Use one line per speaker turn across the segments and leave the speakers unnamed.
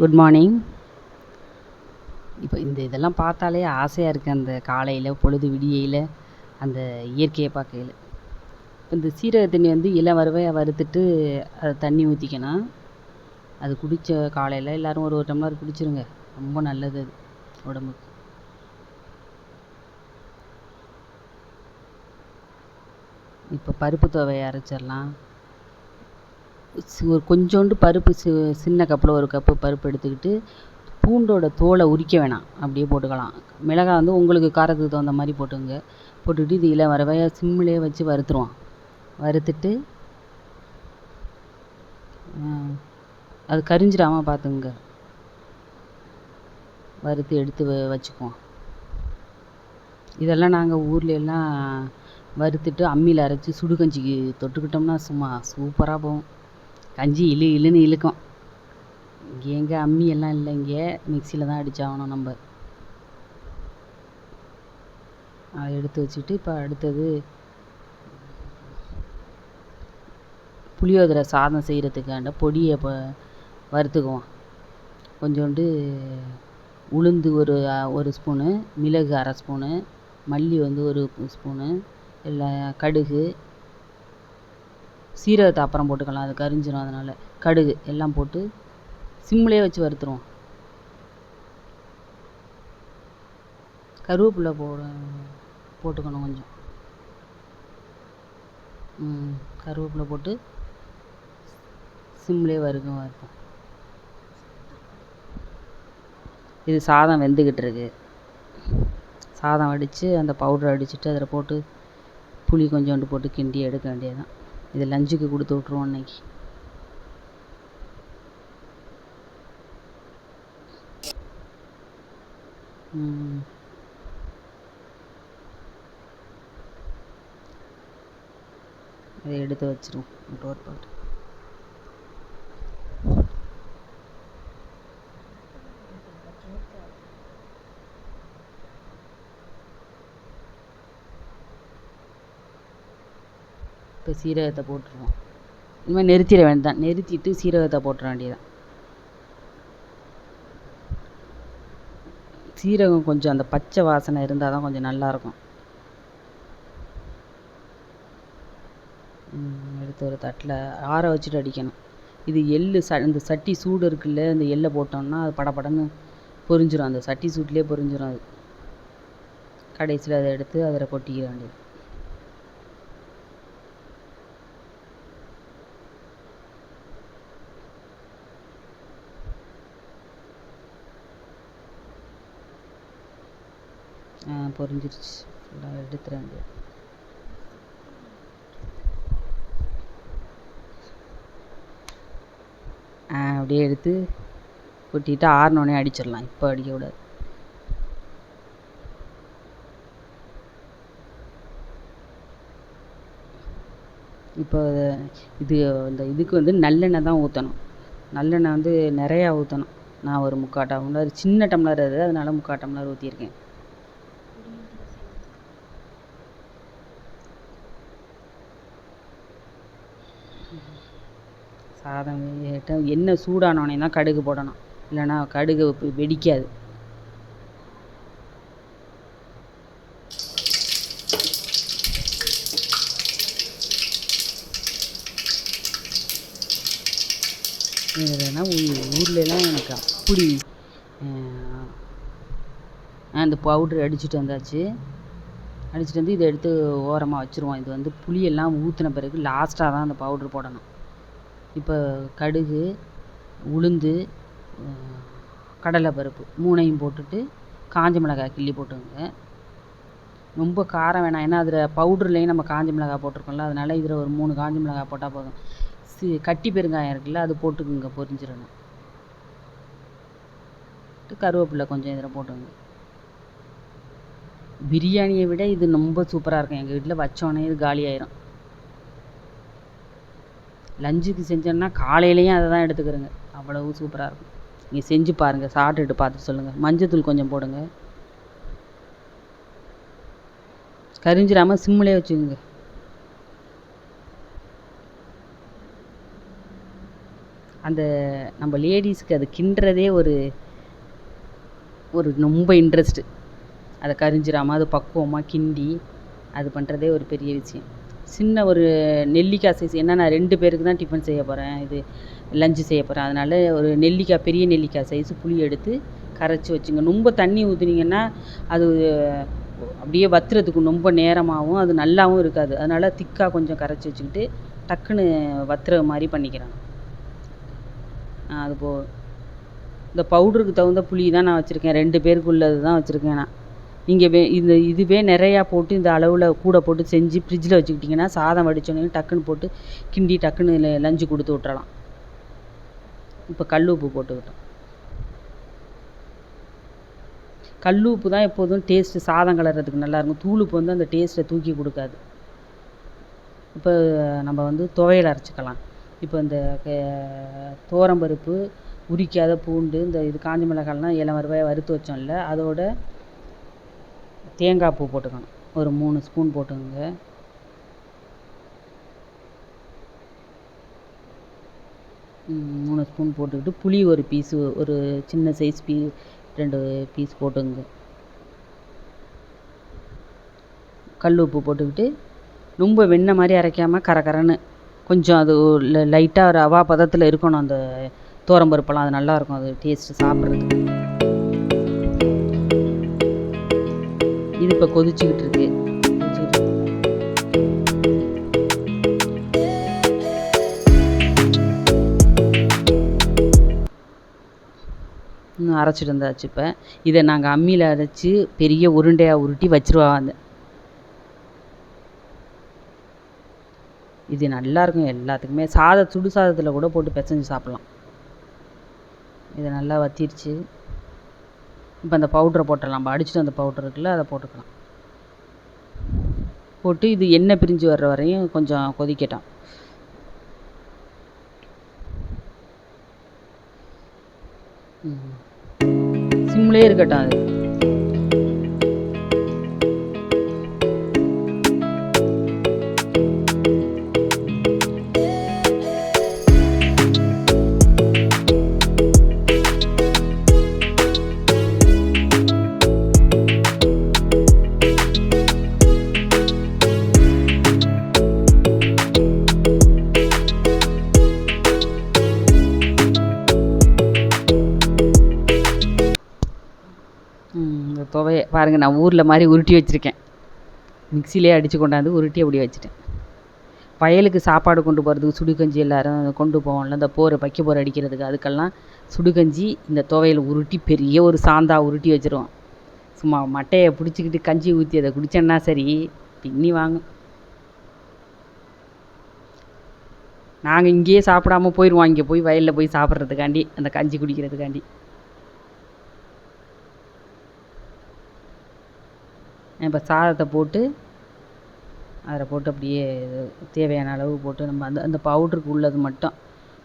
Good morning இப்போ இந்த இதெல்லாம் பார்த்தாலே ஆசையாக இருக்குது அந்த காலையில் பொழுது விடியையில் அந்த இயற்கையை பார்க்கையில். இப்போ இந்த சீரக தண்ணி வந்து இளம் வறுவையாக வறுத்துட்டு அதை தண்ணி ஊற்றிக்கணும் அது குடித்த காலையில் எல்லோரும் ஒரு ஒரு டம்ளர் குடிச்சிருங்க. ரொம்ப நல்லது அது உடம்புக்கு. இப்போ பருப்பு துவையை அரைச்சிடலாம். ஒரு கொஞ்சோண்டு பருப்பு சி சின்ன கப்பில் ஒரு கப்பு பருப்பு எடுத்துக்கிட்டு பூண்டோட தோலை உரிக்க வேணாம். அப்படியே போட்டுக்கலாம். மிளகாய் வந்து உங்களுக்கு காரத்துக்கு தகுந்த மாதிரி போட்டுக்கங்க போட்டுக்கிட்டு இது இளம் வறுவையாக சிம்மிலே வச்சு வறுத்துருவோம். வறுத்துட்டு அது கரிஞ்சிடாமல் பார்த்துக்குங்க வறுத்து எடுத்து வ வச்சுக்குவோம். இதெல்லாம் நாங்கள் ஊரில் எல்லாம் வறுத்துட்டு அம்மியில் அரைச்சி சுடுகஞ்சிக்கு தொட்டுக்கிட்டோம்னா சும்மா சூப்பராக போகும். கஞ்சி இழு இழுன்னு இழுக்கும். இங்கே எங்கே அம்மி எல்லாம் இல்லை இங்கே. மிக்சியில் தான் அடித்தாகணும் நம்ம. அதை எடுத்து வச்சுட்டு இப்போ அடுத்தது புளியோதரை சாதம் செய்கிறதுக்காண்ட பொடியை இப்போ வறுத்துக்குவோம். கொஞ்சோண்டு உளுந்து ஒரு ஒரு ஸ்பூனு மிளகு அரை ஸ்பூனு மல்லி வந்து ஒரு ஸ்பூனு இல்லை கடுகு சீரகத்தை அப்புறம் போட்டுக்கலாம். அது கரிஞ்சிடும் அதனால். கடுகு எல்லாம் போட்டு சிம்லேயே வச்சு வறுத்துருவோம். கருவேப்பிலை போட போட்டுக்கணும் கொஞ்சம். கருவேப்பிலை போட்டு சிம்லேயே வறுக்கும் வறுப்போம். இது சாதம் வெந்துக்கிட்டு இருக்கு. சாதம் வடித்து அந்த பவுடரை அடிச்சுட்டு அதில் போட்டு புளி கொஞ்சோண்டு போட்டு கிண்டி எடுக்க வேண்டியது தான் இது லஞ்சுக்கு கொடுத்து விட்ருவோம் அன்னைக்கு. இதை எடுத்து வச்சிருவோம். டோர் பாட்டு. இப்போ சீரகத்தை போட்டுருவோம். இனிமேல் நிறுத்திட வேண்டியதான் நிறுத்திட்டு சீரகத்தை போட்டுற வேண்டியதான் சீரகம் கொஞ்சம் அந்த பச்சை வாசனை இருந்தால் தான் கொஞ்சம் நல்லாயிருக்கும் எடுத்து ஒரு தட்டில் ஆற வச்சுட்டு அடிக்கணும். இது எள்ளு ச இந்த சட்டி சூடு இருக்குல்ல இந்த எள்ளை போட்டோம்னா அது படபடன்னு பொரிஞ்சிடும் அந்த சட்டி சூட்லேயே பொரிஞ்சிடும் அது. கடைசியில் அதை எடுத்து அதில் கொட்டிக்க வேண்டியது பொரிஞ்சிருச்சு ஃபுல்லாக எடுத்துட வேண்டியது அப்படியே. எடுத்து கொட்டிட்டு ஆறினோடனே அடிச்சிடலாம். இப்போ அடிக்கக்கூடாது இப்போ இது இந்த இதுக்கு வந்து நல்லெண்ணெய் தான் ஊற்றணும் நல்லெண்ணெய் வந்து நிறையா ஊற்றணும் நான் ஒரு முக்கால் டம்ளர் சின்ன டம்ளர் அது அதனால் முக்கால் டம்ளர் ஊற்றியிருக்கேன் சாதம் வேகட்டும் எண்ணெய் சூடானோடனே தான் கடுகு போடணும். இல்லைன்னா கடுகு வெடிக்காது. இல்லைன்னா ஊர்லலாம் எனக்கு அப்படி அந்த பவுட்ரு அடிச்சுட்டு வந்தாச்சு. அடிச்சுட்டு வந்து இதை எடுத்து ஓரமாக வச்சுருவோம். இது வந்து புளியெல்லாம் ஊற்றின பிறகு லாஸ்ட்டாக தான் அந்த பவுட்ரு போடணும். இப்போ கடுகு உளுந்து கடலைப்பருப்பு மூணையும் போட்டுட்டு காஞ்ச மிளகாய் கிள்ளி போட்டுக்கோங்க. ரொம்ப காரம் வேணாம். ஏன்னா அதில் பவுடர்லேயும் நம்ம காஞ்ச மிளகாய் போட்டிருக்கோம்ல அதனால் இதில் ஒரு மூணு காஞ்ச மிளகாய் போட்டால் போதும். சி கட்டி பெருங்காயம் இருக்குல்ல அது போட்டுக்குங்க பொரிஞ்சிடணும். கருவேப்பிலை கொஞ்சம் இதில் போட்டுக்கோங்க. பிரியாணியை விட இது ரொம்ப சூப்பராக இருக்கும். எங்கள் வீட்டில் வச்சோடனே இது காலி ஆயிரும் லஞ்சுக்கு செஞ்சோன்னா காலையிலையும் அதை தான் எடுத்துக்கிறேங்க. அவ்வளவு சூப்பராக இருக்கும். நீங்கள் செஞ்சு பாருங்கள் சாப்பிட்டுட்டு பார்த்துட்டு சொல்லுங்கள் மஞ்சத்தூள் கொஞ்சம் போடுங்க. கரிஞ்சிடாமல் சிம்மிலே வச்சுக்கோங்க. அந்த நம்ம லேடிஸ்க்கு அது கிண்டுறதே ஒரு ஒரு ரொம்ப இன்ட்ரெஸ்ட்டு அதை கரிஞ்சிராமல் அது பக்குவமாக கிண்டி அது பண்ணுறதே ஒரு பெரிய விஷயம். சின்ன ஒரு நெல்லிக்காய் சைஸ் ஏன்னா நான் ரெண்டு பேருக்கு தான் டிஃபன் செய்ய போகிறேன் இது லஞ்சு செய்ய போகிறேன் அதனால் ஒரு நெல்லிக்காய் பெரிய நெல்லிக்காய் சைஸ் புளி எடுத்து கரைச்சி வச்சுங்க. ரொம்ப தண்ணி ஊற்றுனீங்கன்னா அது அப்படியே வத்துறதுக்கு ரொம்ப நேரமாகவும் அது நல்லாவும் இருக்காது. அதனால் திக்காக கொஞ்சம் கரைச்சி வச்சுக்கிட்டு டக்குன்னு வத்துற மாதிரி பண்ணிக்கிறேன். அது போ இந்த பவுடருக்கு தகுந்த புளி தான் நான் வச்சுருக்கேன். ரெண்டு பேருக்கு உள்ளது தான் வச்சுருக்கேன் நான். நீங்கள் வே இந்த இதுவே நிறையா போட்டு இந்த அளவில் கூட போட்டு செஞ்சு ஃப்ரிட்ஜில் வச்சுக்கிட்டிங்கன்னா சாதம் வடித்தோடனே டக்குன்னு போட்டு கிண்டி டக்குன்னு லஞ்சு கொடுத்து விட்றலாம் இப்போ கல் உப்பு போட்டுக்கிட்டோம் கல் உப்பு தான் எப்போதும் டேஸ்ட்டு சாதம் கலர்றதுக்கு நல்லாயிருக்கும் தூள் உப்பு வந்து அந்த டேஸ்ட்டை தூக்கி கொடுக்காது. இப்போ நம்ம வந்து துவையல் அரைச்சிக்கலாம். இப்போ இந்த தோரம்பருப்பு உரிக்காத பூண்டு இந்த இது காஞ்ச மிளகாய்லாம் இளம் வறுவாய் வறுத்து வச்சோம்ல அதோட தேங்காய் பூ போட்டுக்கணும். ஒரு மூணு ஸ்பூன் போட்டுக்கோங்க. மூணு ஸ்பூன் போட்டுக்கிட்டு புளி ஒரு பீஸு ஒரு சின்ன சைஸ் பீ ரெண்டு பீஸ் போட்டுங்க கல் உப்பு போட்டுக்கிட்டு ரொம்ப வெண்ணெய் மாதிரி அரைக்காமல் கரகரன்னு கொஞ்சம் அது லைட்டாக ஒரு அவா பதத்தில் இருக்கணும் அந்த தோரம்பருப்பெல்லாம். அது நல்லாயிருக்கும் அது டேஸ்ட்டு சாப்பிட்றதுக்கு. இது இப்போ கொதிச்சுக்கிட்டு இருக்கு. இன்னும் அரைச்சிட்டு இருந்தாச்சு இப்போ. இதை நாங்கள் அம்மியில் அரைச்சி பெரிய உருண்டையாக உருட்டி வச்சுருவாங்க இது நல்லாயிருக்கும் எல்லாத்துக்குமே. சாத சுடு சாதத்தில் கூட போட்டு பிசைஞ்சு சாப்பிட்லாம். இது நல்லா வத்திருச்சு. இப்போ அந்த பவுட்ரை போட்டுடலாம். நம்ம அடிச்சுட்டு அந்த பவுட்ரு இருக்குல்ல அதை போட்டுக்கலாம். போட்டு இது எண்ணெய் பிரிஞ்சு வர்ற வரையும் கொஞ்சம் கொதிக்கட்டும். சிம்லேயே இருக்கட்டும் அது. பாருங்கள் நான் ஊரில் மாதிரி உருட்டி வச்சுருக்கேன். மிக்சிலே அடித்து கொண்டாந்து உருட்டி அப்படி வச்சுட்டேன். வயலுக்கு சாப்பாடு கொண்டு போகிறதுக்கு சுடுகஞ்சி எல்லோரும் கொண்டு போவோம்ல இந்த போர் வைக்க போர் அடிக்கிறதுக்கு அதுக்கெல்லாம் சுடுகஞ்சி இந்த துவையில் உருட்டி பெரிய ஒரு சாந்தா உருட்டி வச்சுருவோம். சும்மா மட்டையை பிடிச்சிக்கிட்டு கஞ்சி ஊற்றி அதை குடித்தேன்னா சரி பின்னி வாங்கும் நாங்கள் இங்கேயே சாப்பிடாம போயிடுவோம் இங்கே போய் வயலில் போய் சாப்பிட்றதுக்காண்டி அந்த கஞ்சி குடிக்கிறதுக்காண்டி. இப்போ சாதத்தை போட்டு அதில் போட்டு அப்படியே தேவையான அளவு போட்டு நம்ம அந்த அந்த பவுட்ருக்கு உள்ளது மட்டும்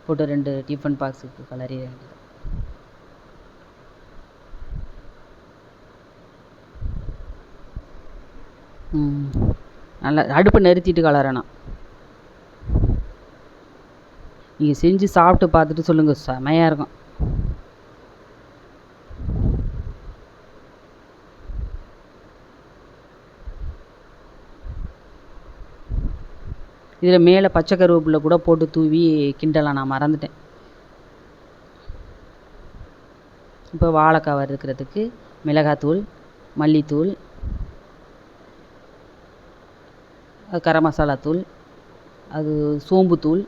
போட்டு ரெண்டு டிஃபன் பாக்ஸுக்கு கலரி வேண்டியது நல்லா அடுப்பை நிறுத்திட்டு கலரணும் நீங்கள் செஞ்சு சாப்பிட்டு பார்த்துட்டு சொல்லுங்கள் செமையாக இருக்கும். இதில் மேலே பச்சை கருவேப்பிலை கூட போட்டு தூவி கிண்டலாம் நான் மறந்துட்டேன். இப்போ வாழைக்காய் வறுக்கிறதுக்கு மிளகாத்தூள் மல்லித்தூள் அது கரம் மசாலா தூள் அது சோம்புத்தூள்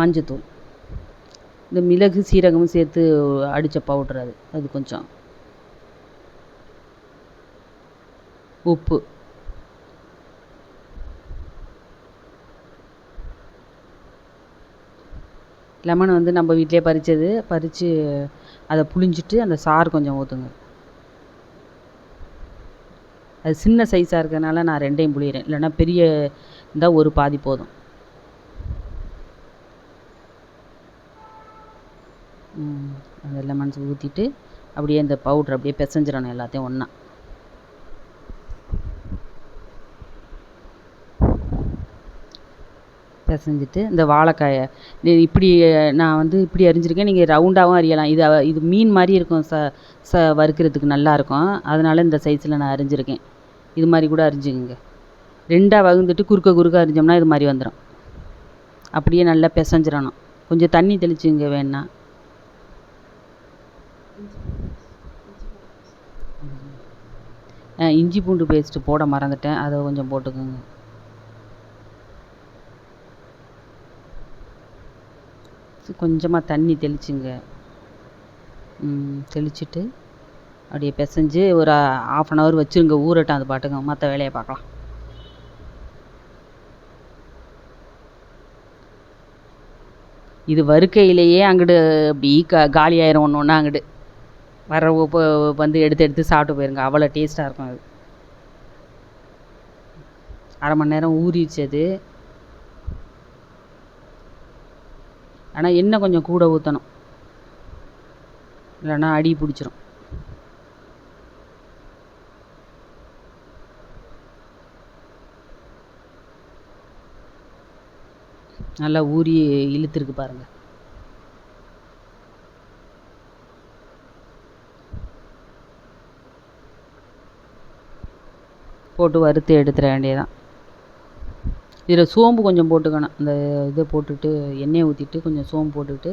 மஞ்சத்தூள் இந்த மிளகு சீரகமும் சேர்த்து அடித்த பவுட்ரு அது அது கொஞ்சம். உப்பு. லெமன் வந்து நம்ம வீட்டிலே பறித்தது பறித்து அதை புழிஞ்சிட்டு அந்த சாறு கொஞ்சம் ஊற்றுங்க அது சின்ன சைஸாக இருக்கிறதுனால நான் ரெண்டையும் புழியிறேன். இல்லைன்னா பெரிய இருந்தால் ஒரு பாதி போதும். அந்த லெமன்ஸ் ஊற்றிட்டு அப்படியே இந்த பவுட்ரு அப்படியே பிசைஞ்சிடணும் எல்லாத்தையும் ஒன்றா பிசைஞ்சிட்டு இந்த வாழைக்காய. இப்படி நான் வந்து இப்படி அரிஞ்சிருக்கேன் நீங்கள் ரவுண்டாகவும் அரியலாம். இது இது மீன் மாதிரி இருக்கும் ச ச வறுக்கிறதுக்கு நல்லா இருக்கும். இந்த சைஸில் நான் அரிஞ்சிருக்கேன். இது மாதிரி கூட அரிஞ்சுக்குங்க. ரெண்டாக வகுந்துட்டு குறுக்க குறுக்க அரிஞ்சோம்னா இது மாதிரி வந்துடும் அப்படியே நல்லா பிசைஞ்சிடணும். கொஞ்சம் தண்ணி தெளிச்சுங்க வேணா ஆ, இஞ்சி பூண்டு பேஸ்ட்டு போட மறந்துட்டேன். அதை கொஞ்சம் போட்டுக்கோங்க. கொஞ்சமாக தண்ணி தெளிச்சுங்க. தெளிச்சுட்டு தெளிச்சிட்டு அப்படியே பிசைஞ்சு ஒரு ஆஃப் அன் ஹவர் வச்சுருங்க. ஊறட்டும் அது பாட்டுங்க மற்ற வேலையை பார்க்கலாம். இது வறுக்கையிலேயே அங்கிட்டு அப்படி கா காலி ஆயிரும் ஒன்று ஒன்றா அங்கிட்டு. வர வந்து எடுத்து எடுத்து சாப்பிட்டு போயிருங்க. அவ்வளோ டேஸ்ட்டாக இருக்கும் அது. அரை மணி நேரம் ஊறிச்சது அது ஆனால் எண்ணெய் கொஞ்சம் கூட ஊற்றணும் இல்லைன்னா அடி பிடிச்சிரும். நல்லா ஊறி இழுத்துருக்கு பாருங்க. போட்டு வறுத்து எடுத்துட வேண்டியதான் இதில் சோம்பு கொஞ்சம் போட்டுக்கணும். இந்த இதை போட்டுட்டு எண்ணெயை ஊற்றிட்டு கொஞ்சம் சோம்பு போட்டுட்டு.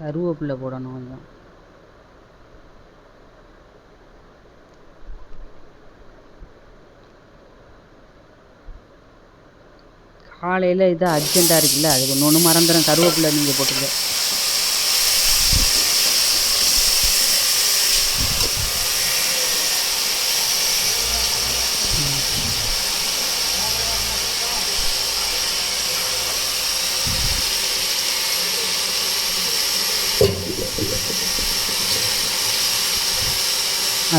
கருவேப்பிலை போடணும் கொஞ்சம். காலையில் இது அர்ஜெண்ட்டாக இருக்குல்ல அது ஒன்று ஒன்று மறந்துடும் கருவேப்பிலை நீங்கள் போட்டுக்க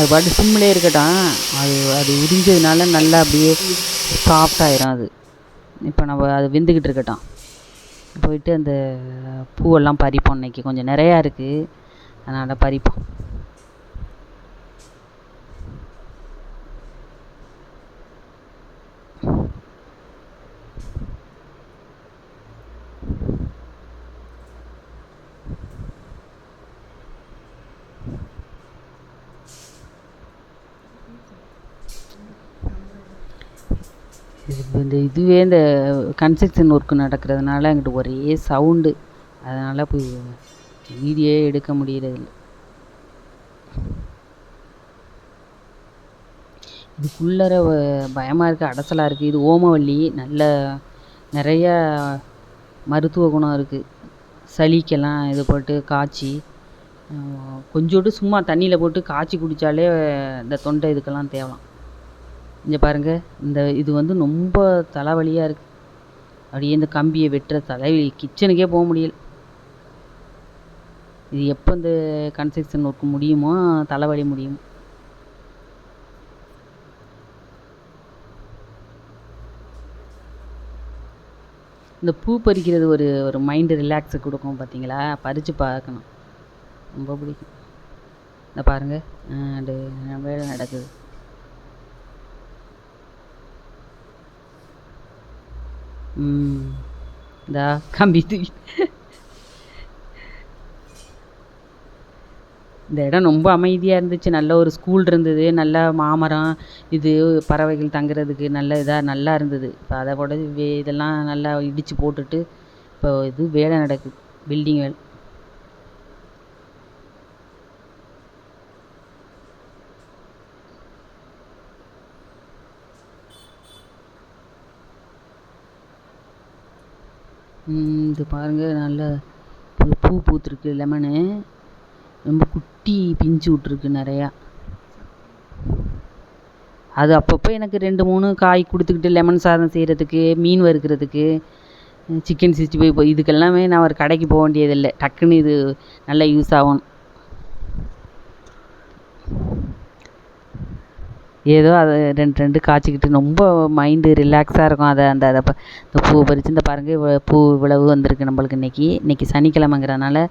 அது பாட்டு சிம்மிலே இருக்கட்டும். அது அது உரிஞ்சதுனால நல்லா அப்படியே சாஃப்டாயிரும் அது. இப்போ நம்ம அது வெந்துக்கிட்டு இருக்கட்டும். போயிட்டு அந்த பூவெல்லாம் பறிப்போம் இன்னைக்கு. கொஞ்சம் நிறையா இருக்குது அதனால் பறிப்போம். இந்த இதுவே இந்த கன்ஸ்ட்ரக்ஷன் ஒர்க் நடக்கிறதுனால எங்கிட்ட ஒரே சவுண்டு அதனால் போய் வீடியோ எடுக்க முடியறதில்ல. இதுக்குள்ளற பயமாக இருக்குது அடசலாக இருக்குது இது ஓமவல்லி நல்ல நிறையா மருத்துவ குணம் இருக்குது சளிக்கெல்லாம் இது போட்டு காய்ச்சி அஹ், கொஞ்சோண்டு சும்மா தண்ணியில் போட்டு காய்ச்சி குடித்தாலே இந்த தொண்டை இதுக்கெல்லாம் தேவலாம். இங்கே பாருங்க இந்த இது வந்து ரொம்ப தலைவலியாக இருக்குது அப்படியே இந்த கம்பியை வெட்டுற தலைவலி கிச்சனுக்கே போக முடியல. இது எப்போ இந்த கன்ஸ்ட்ரக்ஷன் ஒர்க் முடியுமோ தலைவலி முடியும். இந்த பூ பறிக்கிறது ஒரு ஒரு மைண்டு ரிலாக்ஸு கொடுக்கும் பார்த்தீங்களா பறித்து பார்க்கணும். ரொம்ப பிடிக்கும். இந்த பாருங்கள் அது வேலை நடக்குது. இந்தா கம்பி தூக்கி. இந்த இடம் ரொம்ப அமைதியாக இருந்துச்சு. நல்ல ஒரு ஸ்கூல் இருந்தது. நல்ல மாமரம் இது பறவைகள் தங்குறதுக்கு நல்ல இதாக நல்லா இருந்தது. இப்போ அதை கூட வே இதெல்லாம் நல்லா இடித்து போட்டுட்டு இப்போ இது வேலை நடக்குது. பில்டிங் வேலை. இது பாருங்கள் நல்ல பூ பூத்துருக்கு லெமனு. ரொம்ப குட்டி பிஞ்சு விட்ருக்கு நிறையா. அது அப்பப்போ எனக்கு ரெண்டு மூணு காய் கொடுத்துக்கிட்டு லெமன் சாதம் செய்கிறதுக்கு மீன் வறுக்கிறதுக்கு சிக்கன் சிக்ஸ்டி ஃபைவ் இதுக்கெல்லாமே நான் ஒரு கடைக்கு போக வேண்டியதில்லை. டக்குன்னு இது நல்லா யூஸ் ஆகும் ஏதோ அதை ரெண்டு ரெண்டு காய்ச்சிக்கிட்டு ரொம்ப மைண்டு ரிலாக்ஸாக இருக்கும். அதை அந்த அதை இந்த பூவை பறித்து இந்த பாருங்கள் இவ்வளோ பூ இவ்வளவு வந்திருக்கு நம்மளுக்கு இன்றைக்கி இன்றைக்கி சனிக்கிழமைங்கிறனால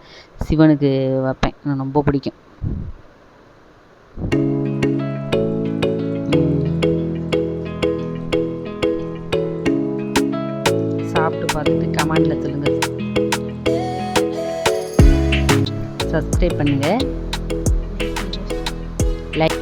சிவனுக்கு வைப்பேன். ரொம்ப பிடிக்கும். சாப்பிட்டு பார்த்துட்டு கமெண்டில் சொல்லுங்கள் சப்ஸ்கிரைப் பண்ணுங்கள் லைக்